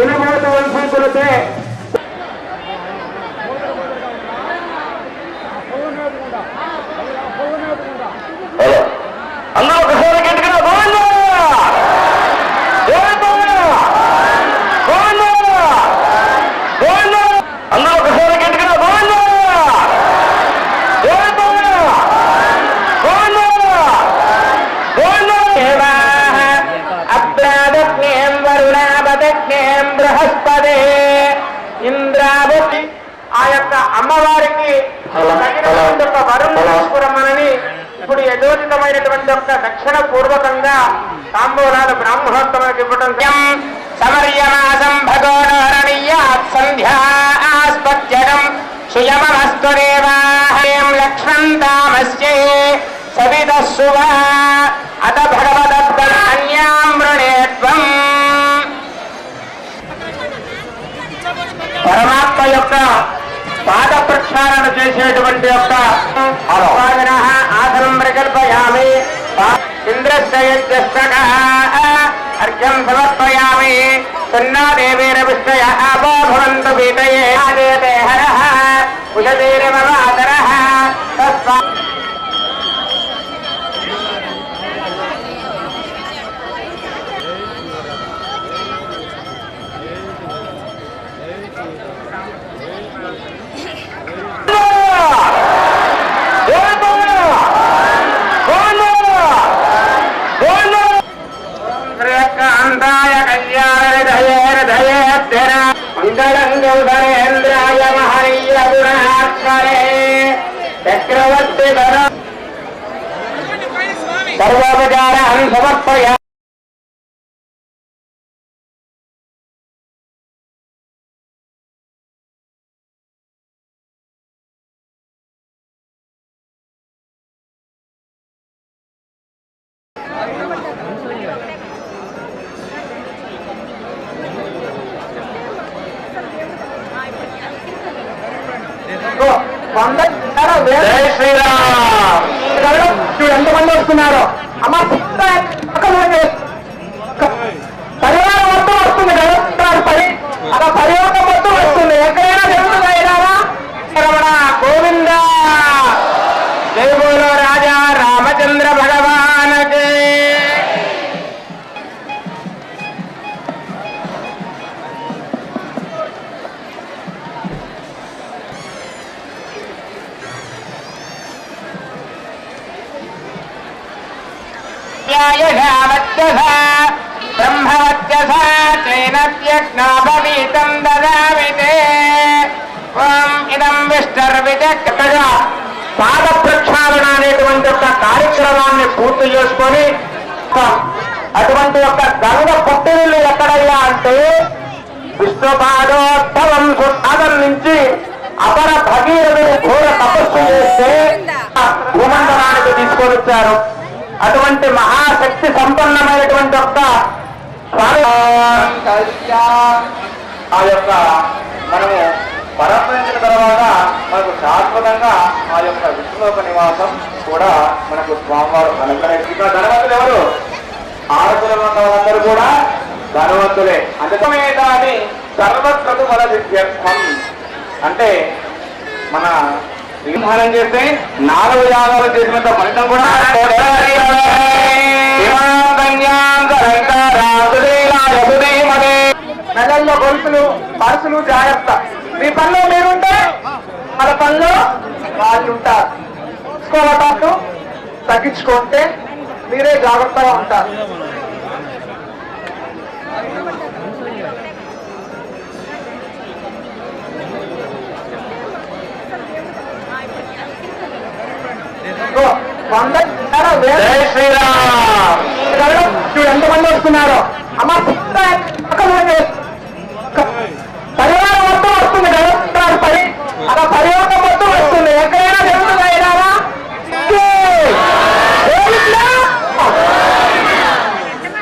వినబోతవలసి కొలితే యొక్క అమ్మవారికి తగినటువంటి ఒక వరుణ తీసుకురమ్మనని ఇప్పుడు యథోచితమైనటువంటి యొక్క దక్షిణ పూర్వకంగా తాంబూలాలు బ్రాహ్మణోత్తములకు ఇవ్వడం సమర్యమాసం భగోనరణీయాత్ సంధ్యాస్పత్యగం పరమాత్మ యొక్క ప్రక్షాళన చేసేటువంటి యొక్క ఆసనం ప్రకల్పయామి. ఇంద్రశ్చయజ్ఞస్తక అర్ఘ్యం సమర్పయామి. సన్నాదేవేర విష్ణయ ఆపో భవంతు పీతయే హరః. ఉషతేరమవాతరః అందాయ కళ్యాణదయేర్దయేత్తర మంగళం గౌధరేంద్రాయ మహనీయ గుణాత్మనే చక్రవర్తి ధర సమర్పయ జై శ్రీరామ్. చూడు ఎంతమంది వస్తున్నారు? అమ్మ ధ్యాయఘావత్యసా బ్రహ్మవత్యసా తేనత్యజ్ఞాపవీతం దదామి తే ఓం ఇదం విష్టర్విచక్కగా పాద ప్రక్షాళన అనేటువంటి ఒక కార్యక్రమాన్ని పూర్తి చేసుకొని అటువంటి ఒక గంగ పుట్టినిల్లు ఎక్కడయ్యా అంటే విష్ణుపాదోత్సవం సుఖాదం నుంచి అపర భగీరథుడు ఘోర తపస్సు చేస్తే భూమండలానికి తీసుకొని వచ్చారు అటువంటి మహాశక్తి సంపన్నమైనటువంటి ఒక ఆ యొక్క మనము పరమపరించిన తర్వాత మనకు శాశ్వతంగా ఆ యొక్క విష్ణులోక నివాసం కూడా మనకు స్వామివారు అనుగ్రహించి ధనవంతులు ఎవరు? ఆడపిల్లలు ఉన్న వాళ్ళందరూ కూడా ధనవంతులే. అందుకమేదాని సర్వత్రకు మన విద్యర్థం. అంటే మన విధానం చేస్తే నాలుగు యాగాలు చేసినంత ఫలితం కూడా మెదల్లో గొలుసులు పరుసులు జాగ్రత్త. మీ పనిలో మీరుంటే మన పనిలో వాళ్ళు ఉంటారు. తీసుకోవటాలు తగ్గించుకుంటే మీరే జాగ్రత్తగా ఉంటారు. వంద జై శ్రీరామ్. చూడు ఎంతమంది వస్తున్నారు. అమ్మ